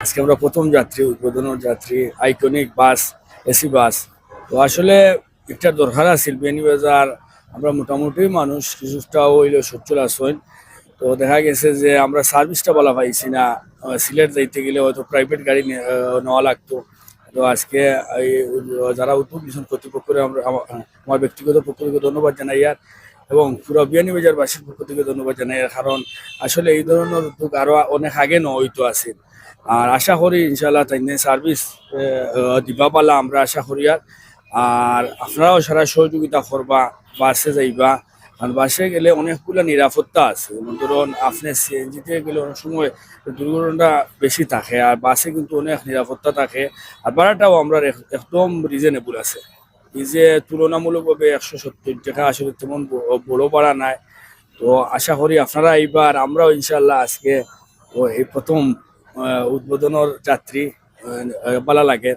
আজকে আমরা প্রথম যাত্রী, উদ্বোধনের যাত্রী আইকনিক বাস এসি বাস তো আসলে একটা দরকার আছিল বিয়ানীবাজার আমরা মোটামুটি মানুষ কিছুটা হইল সচ্ছল আসইন তো দেখা গেছে যে আমরা সার্ভিসটা বলা পাইছি না। সিলেট যাইতে গেলে হয়তো প্রাইভেট গাড়ি নেওয়া লাগতো। তো আজকে যারা উদ্যোগ নিয়েছেন কর্তৃপক্ষের আমরা আমার ব্যক্তিগত পক্ষ ধন্যবাদ জানাই। আর এবং পুরো বিয়ানীবাজার বাসীর পক্ষ থেকে ধন্যবাদ জানাই। কারণ আসলে এই ধরনের উদ্যোগ আরও অনেক আগে ন হইতো আছে। আর আশা করি ইনশাল্লাহ তাই সার্ভিস দিবা পালা আমরা আশা করি আর। আর আপনারাও সারা সহযোগিতা করবা, বাসে যাইবা। কারণ বাসে গেলে অনেকগুলো নিরাপত্তা আছে। যেমন ধরুন, আপনি সিএনজিতে গেলে অনেক সময় দুর্ঘটনা বেশি থাকে, আর বাসে কিন্তু অনেক নিরাপত্তা থাকে। আর ভাড়াটাও আমরা একদম রিজনেবল আছে। যে তুলনামূলকভাবে একশো সত্তর টাকা আসলে তেমন বড় বাড়া নাই। তো আশা করি আপনারা এইবার আমরাও ইনশাল্লাহ আজকে এই প্রথম উদ্বোধনের যাত্রী ভালো লাগে।